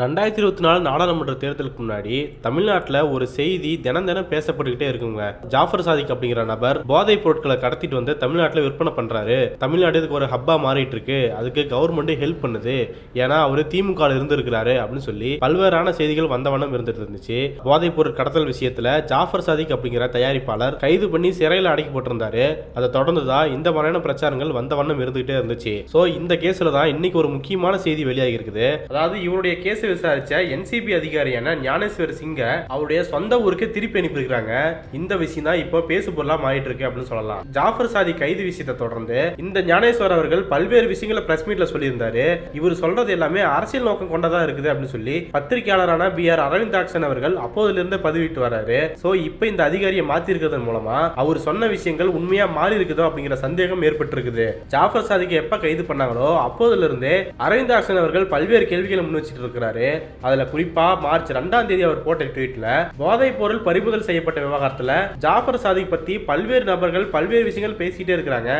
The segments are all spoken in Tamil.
ரெண்டாயிரத்தி இருபத்தி நாலு நாடாளுமன்ற தேர்தலுக்கு முன்னாடி தமிழ்நாட்டில் ஒரு செய்தி தினம் தினம் பேசப்பட்டுக்கிட்டே இருக்குங்க. ஜாஃபர் சாதிக் அப்படிங்கிற நபர் போதைப் பொருட்களை கடத்திட்டு வந்து தமிழ்நாட்டில் விற்பனை பண்றாரு. தமிழ்நாடு இதுக்கு ஒரு ஹப்பா மாறிட்டு இருக்கு அதுக்கு கவர்மெண்ட் ஹெல்ப் பண்ணுது. ஏன்னா அவர் திமுக இருந்திருக்கிறாரு அப்படின்னு சொல்லி பல்வேறான செய்திகள் வந்த வண்ணம் இருந்துட்டு இருந்துச்சு. போதைப் பொருள் கடத்தல் விஷயத்துல ஜாஃபர் சாதிக் அப்படிங்கிற தயாரிப்பாளர் கைது பண்ணி சிறையில் அடைக்கப்பட்டிருந்தாரு அதை தொடர்ந்து தான் இந்த மாதிரியான பிரச்சாரங்கள் வந்த வண்ணம் இருந்துகிட்டே இருந்துச்சு. ஸோ இந்த கேஸ்ல தான் இன்னைக்கு ஒரு முக்கியமான செய்தி வெளியாகி இருக்குது. அதாவது இவருடைய கேஸ் விசாரிச்ச என்சிபி அதிகாரியான ஞானேஸ்வர் சிங்க அவருடைய சொந்த ஊருக்கு திருப்பி அனுப்பியிருக்காங்க இந்த விஷயம் தான் இப்போ பேசு பொருளா மாறிட்டு இருக்கு அப்படின்னு சொல்லலாம். ஜாஃபர் சாதி கைது விஷயத்தை தொடர்ந்து இந்த ஞானேஸ்வர் அவர்கள் பல்வேறு விஷயங்களை பிரஸ் மீட்ல சொல்லியிருந்தாரு. இவர் சொல்றது எல்லாமே அரசியல் நோக்கம் கொண்டதா இருக்குது அப்படின்னு சொல்லி பத்திரிகையாளரான பி ஆர் அரவிந்தாக்சன் அவர்கள் அப்போதுல இருந்து பதிவிட்டு வராரு. சோ இப்போ இந்த அதிகாரியை மாத்தி இருக்கிறதன் மூலமா அவர் சொன்ன விஷயங்கள் உண்மையா மாறி இருக்குதோ அப்படிங்கிற சந்தேகம் ஏற்பட்டிருக்குது. ஜாஃபர் சாதிக்கு எப்ப கைது பண்ணாங்களோ அப்போதுல இருந்தே அரவிந்தாக்சன் அவர்கள் பல்வேறு கேள்விகளை முன் வச்சிட்டு இருக்கிறாரு. அதுல குறிப்பா மார்ச் ரெண்டாம் தேதி அவர் போட்ட ட்வீட்ல போதைப் பொருள் பறிமுதல் செய்யப்பட்ட விவகாரத்துல ஜாஃபர் சாதிக் பத்தி பல்வேறு நபர்கள் பல்வேறு விஷயங்கள் பேசிட்டே இருக்கிறாங்க.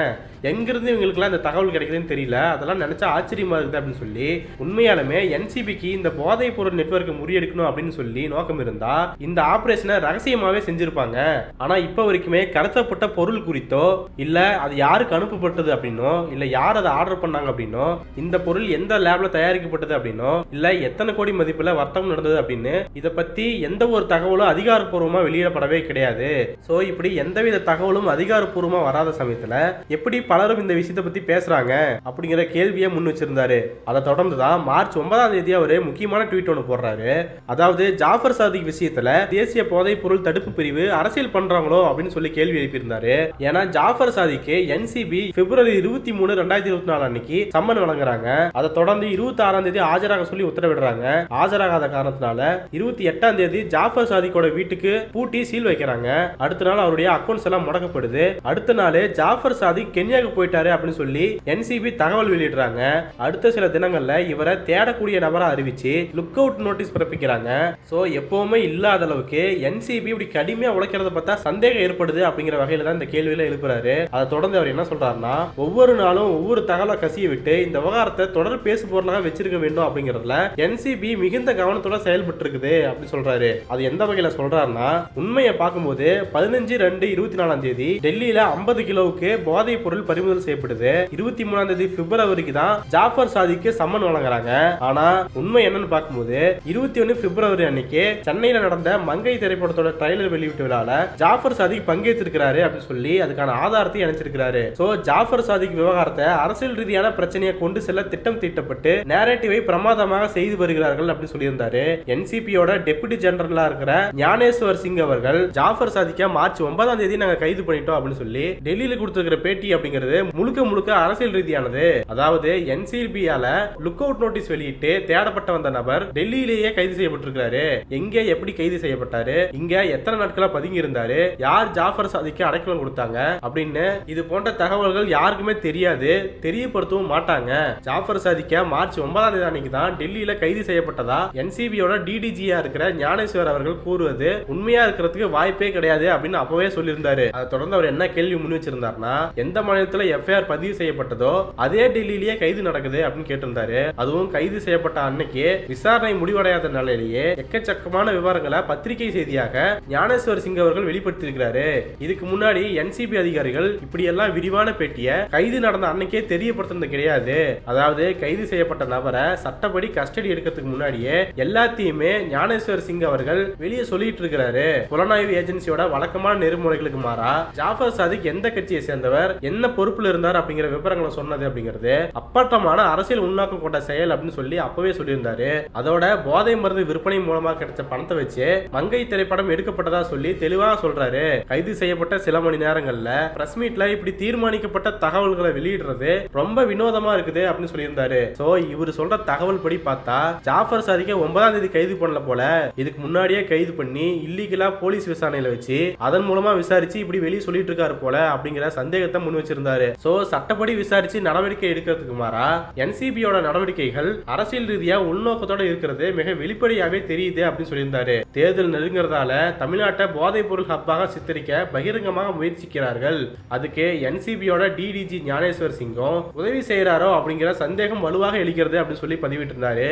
எங்கிருந்து இவங்களுக்குலாம் இந்த தகவல் கிடைக்குதுன்னு தெரியல. அதெல்லாம் நினைச்சா ஆச்சரியமா இருக்குது அப்படின்னு சொல்லி உண்மையாலுமே என்சிபிக்கு இந்த போதைப் பொருள் நெட்வொர்க்கை முறியடிக்கணும் அப்படின்னு சொல்லி நோக்கம் இருந்தா இந்த ஆபரேஷனை ரகசியமாவே செஞ்சிருப்பாங்க. ஆனா இப்ப வரைக்குமே கடத்தப்பட்ட பொருள் குறித்தோ இல்ல அது யாருக்கு அனுப்பப்பட்டது அப்படின்னோ இல்ல யார் அதை ஆர்டர் பண்ணாங்க அப்படின்னோ இந்த பொருள் எந்த லேப்ல தயாரிக்கப்பட்டது அப்படின்னோ இல்ல எத்தனை கோடி மதிப்புல வர்த்தகம் நடந்தது அப்படின்னு இதை பத்தி எந்த ஒரு தகவலும் அதிகாரப்பூர்வமா வெளியிடப்படவே கிடையாது. சோ இப்படி எந்தவித தகவலும் அதிகாரப்பூர்வமா வராத சமயத்துல எப்படி பலரும் இந்த விஷயத்தை பத்தி பேசுறாங்க அப்படிங்கிற கேள்வியை முன் வச்சிருந்தாரு. அதை தொடர்ந்து தான் மார்ச் ஒன்பதாம் தேதி அவர் முக்கியமான ட்வீட் ஒன்று போடுறாரு. அதாவது ஜாஃபர் சாதிக் விஷயத்துல தேசிய போதைப் பொருள் தடுப்பு பிரிவு அரசியல் பண்றாங்களோ அப்படின்னு சொல்லி கேள்வி எழுப்பியிருந்தாரு. ஏன்னா ஜாஃபர் சாதிக்கு என்சிபி பிப்ரவரி இருபத்தி மூணு ரெண்டாயிரத்தி இருபத்தி நாலு அன்னைக்கு சம்மன் வழங்குறாங்க. அதை தொடர்ந்து இருபத்தி ஆறாம் தேதி ஆஜராக சொல்லி உத்தரவிடுறாங்க. ஆஜராகாத காரணத்தினால இருபத்தி எட்டாம் தேதி ஜாஃபர் சாதிக்கோட வீட்டுக்கு பூட்டி சீல் வைக்கிறாங்க. அடுத்த நாள் அவருடைய அக்கௌண்ட்ஸ் எல்லாம் முடக்கப்படுது. அடுத்த நாள் ஜாஃபர் சாதிக் கென்யா இந்தியாவுக்கு போயிட்டாரு அப்படின்னு சொல்லி என்சிபி தகவல் வெளியிடுறாங்க. அடுத்த சில தினங்கள்ல இவரை தேடக்கூடிய நபரா அறிவிச்சு லுக் அவுட் நோட்டீஸ் பிறப்பிக்கிறாங்க. சோ எப்பவுமே இல்லாத அளவுக்கு என்சிபி இப்படி கடுமையா உழைக்கிறத பார்த்தா சந்தேகம் ஏற்படுது அப்படிங்கிற வகையில தான் இந்த கேள்வியில எழுப்புறாரு. அதை தொடர்ந்து அவர் என்ன சொல்றாருன்னா ஒவ்வொரு நாளும் ஒவ்வொரு தகவலை கசிய விட்டு இந்த விவகாரத்தை தொடர் பேசு பொருளாக வச்சிருக்க வேண்டும் அப்படிங்கறதுல என்சிபி மிகுந்த கவனத்தோட செயல்பட்டு இருக்குது அப்படி சொல்றாரு. அது எந்த வகையில சொல்றாருன்னா உண்மையை பார்க்கும்போது பதினஞ்சு ரெண்டு இருபத்தி நாலாம் தேதி டெல்லியில ஐம்பது கிலோவுக்கு போதைப் பொருள் பறிமுதல் செய்யப்படுது. இருபத்தி மூணாம் தேதி பிப்ரவரிக்கு தான் ஜாஃபர் சாதிக்கு சம்மன் வழங்குறாங்க. ஆனா உண்மை என்னன்னு பார்க்கும்போது இருபத்தி ஒன்னு பிப்ரவரி அன்னைக்கு சென்னையில நடந்த மங்கை திரைப்படத்தோட ட்ரைலர் வெளியிட்டு விழால ஜாஃபர் சாதிக் பங்கேற்றிருக்கிறாரு அப்படின்னு சொல்லி அதுக்கான ஆதாரத்தை இணைச்சிருக்கிறாரு சோ ஜாஃபர் சாதிக் விவகாரத்தை அரசியல் ரீதியான பிரச்சனையை கொண்டு செல்ல திட்டம் தீட்டப்பட்டு நேரட்டிவை பிரமாதமாக செய்து வருகிறார்கள் அப்படின்னு சொல்லியிருந்தாரு. என்சிபியோட டெபுட்டி ஜெனரலா இருக்கிற ஞானேஸ்வர் சிங் அவர்கள் ஜாஃபர் சாதிக்க மார்ச் ஒன்பதாம் தேதி நாங்க கைது பண்ணிட்டோம் அப்படின்னு சொல்லி டெல்லியில கொடுத்திருக்கிற பேட்டி அப்படிங்கிறது முழுக்க முழுக்க அரசியல் ரீதியானது. அதாவது என்சிபியால லுக் அவுட் நோட்டீஸ் வெளியிட்டு தேடப்பட்ட வந்த நபர் டெல்லியிலேயே கைது செய்யப்பட்டிருக்கிறாரு. எங்க எப்படி கைது செய்யப்பட்டாரு? இங்க எத்தனை நாட்களா பதுங்கி இருந்தாரு? யார் ஜாஃபர் சாதிக்கு அடைக்கலம் கொடுத்தாங்க? அப்படின்னு இது போன்ற தகவல்கள் யாருக்குமே தெரியாது. தெரியப்படுத்தவும் மாட்டாங்க. ஜாஃபர் சாதிக்க மார்ச் ஒன்பதாம் தேதி அன்னைக்கு தான் டெல்லியில கைது செய்யப்பட்டதா? என்சிபியோட டிடிஜியா இருக்கிற ஞானேஸ்வர் அவர்கள் கூறுவது உண்மையா இருக்கிறதுக்கு வாய்ப்பே கிடையாது அப்படின்னு அப்பவே சொல்லியிருந்தாரு. அதை தொடர்ந்து அவர் என்ன கேள்வி முன் வச்சிருந்தாருன்னா எந்த மாநில மாநிலத்துல எஃப்ஐஆர் பதிவு செய்யப்பட்டதோ அதே டெல்லியிலேயே கைது நடக்குது அப்படின்னு கேட்டிருந்தாரு. அதுவும் கைது செய்யப்பட்ட அன்னைக்கு விசாரணை முடிவடையாத நிலையிலேயே எக்கச்சக்கமான விவரங்களை பத்திரிகை செய்தியாக ஞானேஸ்வர் சிங் அவர்கள் வெளிப்படுத்தியிருக்கிறாரு. இதுக்கு முன்னாடி என்சிபி அதிகாரிகள் இப்படி எல்லாம் விரிவான பேட்டிய கைது நடந்த அன்னைக்கே தெரியப்படுத்தினது கிடையாது. அதாவது கைது செய்யப்பட்ட நபரை சட்டப்படி கஸ்டடி எடுக்கிறதுக்கு முன்னாடியே எல்லாத்தையுமே ஞானேஸ்வர் சிங் அவர்கள் வெளியே சொல்லிட்டு இருக்கிறாரு புலனாய்வு ஏஜென்சியோட வழக்கமான நெறிமுறைகளுக்கு மாறா ஜாஃபர் சாதிக் எந்த கட்சியை சேர்ந்தவர் என்ன பொறுப்பில் இருந்தார் அப்படிங்கிற விவரங்களை சொன்னது அப்படிங்கிறது அப்பட்டமான அரசியல் உண்ணாக்கம் கொண்ட செயல் அப்படின்னு சொல்லி அப்பவே சொல்லியிருந்தாரு. அதோட போதை மருந்து விற்பனை மூலமா கிடைச்ச பணத்தை வச்சு மங்கை திரைப்படம் எடுக்கப்பட்டதா சொல்லி தெளிவாக சொல்றாரு. கைது செய்யப்பட்ட சில மணி நேரங்கள்ல பிரஸ் மீட்ல இப்படி தீர்மானிக்கப்பட்ட தகவல்களை வெளியிடுறது ரொம்ப வினோதமா இருக்குது அப்படின்னு சொல்லியிருந்தாரு. சோ இவர் சொல்ற தகவல் படி பார்த்தா ஜாஃபர் சாதிக்க ஒன்பதாம் தேதி கைது பண்ணல போல இதுக்கு முன்னாடியே கைது பண்ணி இல்லீகலா போலீஸ் விசாரணையில வச்சு அதன் மூலமா விசாரிச்சு இப்படி வெளியே சொல்லிட்டு இருக்காரு போல அப்படிங்கிற சந்தேகத்தை முன் வச்சிருந்தாரு. சொல்லியிருந்தாரு சோ சட்டப்படி விசாரிச்சு நடவடிக்கை எடுக்கிறதுக்கு மாறா என்சிபியோட நடவடிக்கைகள் அரசியல் ரீதியா உள்நோக்கத்தோட இருக்கிறது மிக வெளிப்படையாவே தெரியுது அப்படின்னு சொல்லியிருந்தாரு. தேர்தல் நெருங்கிறதால தமிழ்நாட்டை போதைப் பொருள் ஹப்பாக சித்தரிக்க பகிரங்கமாக முயற்சிக்கிறார்கள். அதுக்கு என்சிபியோட டிடிஜி ஞானேஸ்வர் சிங்கும் உதவி செய்யறாரோ அப்படிங்கிற சந்தேகம் வலுவாக எழுகிறது அப்படின்னு சொல்லி பதிவிட்டிருந்தாரு.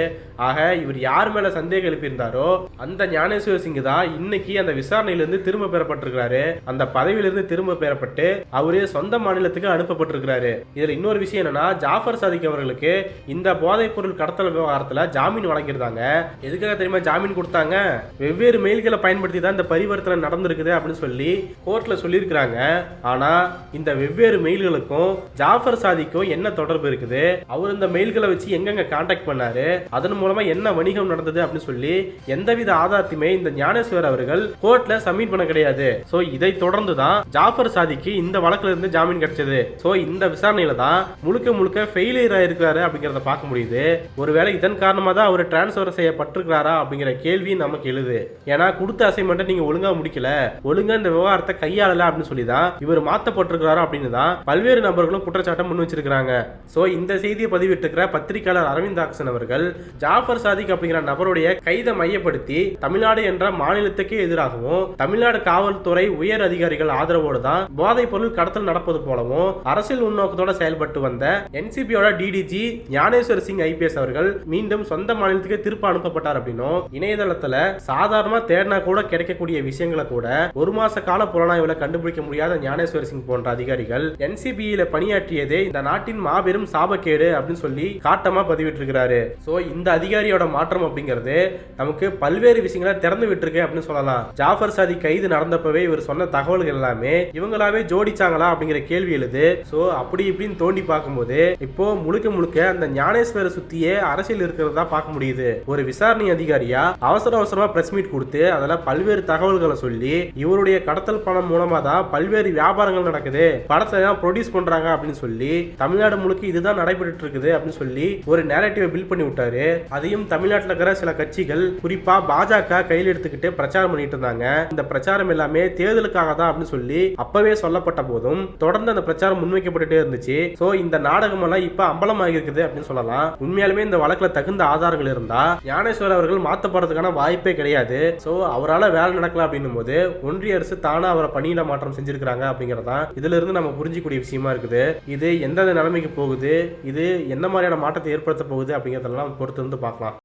ஆக இவர் யார் மேல சந்தேகம் எழுப்பியிருந்தாரோ அந்த ஞானேஸ்வர் சிங் தான் இன்னைக்கு அந்த விசாரணையிலிருந்து திரும்ப பெறப்பட்டிருக்கிறாரு. அந்த பதவியிலிருந்து திரும்ப பெறப்பட்டு அவரு சொந்த மாநிலத்துக்கு அனுப்பப்பட்டிருக்கிறாரு. இதுல இன்னொரு விஷயம் என்னன்னா ஜாஃபர் சாதிக் அவர்களுக்கு இந்த போதைப் பொருள் கடத்தல் விவகாரத்துல ஜாமீன் வழங்கியிருந்தாங்க. எதுக்காக தெரியுமா ஜாமீன் கொடுத்தாங்க? வெவ்வேறு மெயில்களை பயன்படுத்தி தான் இந்த பரிவர்த்தனை நடந்திருக்குது அப்படின்னு சொல்லி கோர்ட்ல சொல்லியிருக்கிறாங்க. ஆனா இந்த வெவ்வேறு மெயில்களுக்கும் ஜாஃபர் சாதிக்கும் என்ன தொடர்பு இருக்குது? அவர் இந்த மெயில்களை வச்சு எங்கெங்க காண்டாக்ட் பண்ணாரு? அதன் மூலமா என்ன வணிகம் நடந்தது அப்படின்னு சொல்லி எந்தவித ஆதாரத்தையுமே இந்த ஞானேஸ்வர் அவர்கள் கோர்ட்ல சப்மிட் பண்ண கிடையாது. சோ இதை தொடர்ந்து தான் ஜாஃபர் சாதிக்கு இந்த வழக்குல இருந்து ஜாமீன் கிடைச்சது. ஸோ இந்த விசாரணையில தான் முழுக்க முழுக்க ஃபெயிலியர் ஆயிருக்காரு அப்படிங்கிறத பார்க்க முடியுது. ஒருவேளை இதன் காரணமாக தான் அவர் டிரான்ஸ்ஃபர் செய்யப்பட்டிருக்கிறாரா அப்படிங்கிற கேள்வி நமக்கு எழுது. ஏன்னா கொடுத்த அசைன்மெண்ட்டை நீங்க ஒழுங்கா முடிக்கல. ஒழுங்கா இந்த விவகாரத்தை கையாளல அப்படின்னு சொல்லி தான் இவர் மாத்தப்பட்டிருக்கிறாரா அப்படின்னு தான் பல்வேறு நபர்களும் குற்றச்சாட்டை முன் வச்சிருக்கிறாங்க. ஸோ இந்த செய்தியை பதிவிட்டிருக்கிற பத்திரிகையாளர் அரவிந்த் ஆக்சன் அவர்கள் ஜாஃபர் சாதிக் அப்படிங்கிற நபருடைய கைதை மையப்படுத்தி தமிழ்நாடு என்ற மாநிலத்துக்கே எதிராகவும் தமிழ்நாடு காவல்துறை உயர் அதிகாரிகள் ஆதரவோடு தான் போதைப் பொருள் கடத்தல் நடப்பது போலவும் அரசியல் உள்நோக்கத்தோட செயல்பட்டு வந்த என்சிபியோட டிடிஜி ஞானேஸ்வர் சிங் ஐபிஎஸ் அவர்கள் மீண்டும் சொந்த மாநிலத்துக்கு திருப்ப அனுப்பப்பட்டார் அப்படின்னும் இணையதளத்துல சாதாரணமா தேடினா கூட கிடைக்கக்கூடிய விஷயங்களை கூட ஒரு மாச கால புலனாய்வுல கண்டுபிடிக்க முடியாத ஞானேஸ்வர் சிங் போன்ற அதிகாரிகள் என்சிபியில பணியாற்றியதே இந்த நாட்டின் மாபெரும் சாபக்கேடு அப்படின்னு சொல்லி காட்டமா பதிவிட்டிருக்கிறாரு. சோ இந்த அதிகாரியோட மாற்றம் அப்படிங்கிறது நமக்கு பல்வேறு விஷயங்களை திறந்து விட்டுருக்கு அப்படின்னு சொல்லலாம். ஜாஃபர் சாதி கைது நடந்தப்பவே இவர் சொன்ன தகவல்கள் எல்லாமே இவங்களாவே ஜோடிச்சாங்களா அப்படிங்கிற கேள்வி எழுது. ஸோ அப்படி இப்படின்னு தோண்டி பார்க்கும்போது இப்போ முழுக்க முழுக்க அந்த ஞானேஸ்வர சுத்தியே அரசியல் இருக்கிறதா பார்க்க முடியுது. ஒரு விசாரணை அதிகாரியா அவசர அவசரமா பிரஸ் மீட் கொடுத்து அதில் பல்வேறு தகவல்களை சொல்லி இவருடைய கடத்தல் பணம் மூலமா தான் பல்வேறு வியாபாரங்கள் நடக்குது. படத்தை தான் ப்ரொடியூஸ் பண்றாங்க அப்படின்னு சொல்லி தமிழ்நாடு முழுக்க இதுதான் நடைபெற்று இருக்குது அப்படின்னு சொல்லி ஒரு நேரட்டிவை பில் பண்ணி விட்டாரு. அதையும் தமிழ்நாட்டில் இருக்கிற சில கட்சிகள் குறிப்பா பாஜக கையில் எடுத்துக்கிட்டு பிரச்சாரம் பண்ணிட்டு இருந்தாங்க. இந்த பிரச்சாரம் எல்லாமே தேர்தலுக்காக தான் அப்படின்னு சொல்லி அப்பவே சொல்லப்பட்ட போதும் தொடர்ந்து அந்த பிரச்சாரம் முன்வைக்கப்பட்டுட்டே இருந்துச்சு. சோ இந்த நாடகமெல்லாம் இப்ப அம்பலமாகி இருக்குது அப்படின்னு சொல்லலாம். உண்மையாலுமே இந்த வழக்குல தகுந்த ஆதாரங்கள் இருந்தா ஞானேஸ்வர் அவர்கள் மாத்தப்படுறதுக்கான வாய்ப்பே கிடையாது. சோ அவரால வேலை நடக்கல அப்படின்னும் போது ஒன்றிய அரசு தானா அவரை பணியிட மாற்றம் செஞ்சிருக்கிறாங்க அப்படிங்கறதான் இதுல இருந்து நம்ம புரிஞ்சிக்கூடிய விஷயமா இருக்குது. இது எந்தெந்த நிலைமைக்கு போகுது? இது என்ன மாதிரியான மாற்றத்தை ஏற்படுத்த போகுது அப்படிங்கறதெல்லாம் பொறுத்து இருந்து பார்க்கலாம்.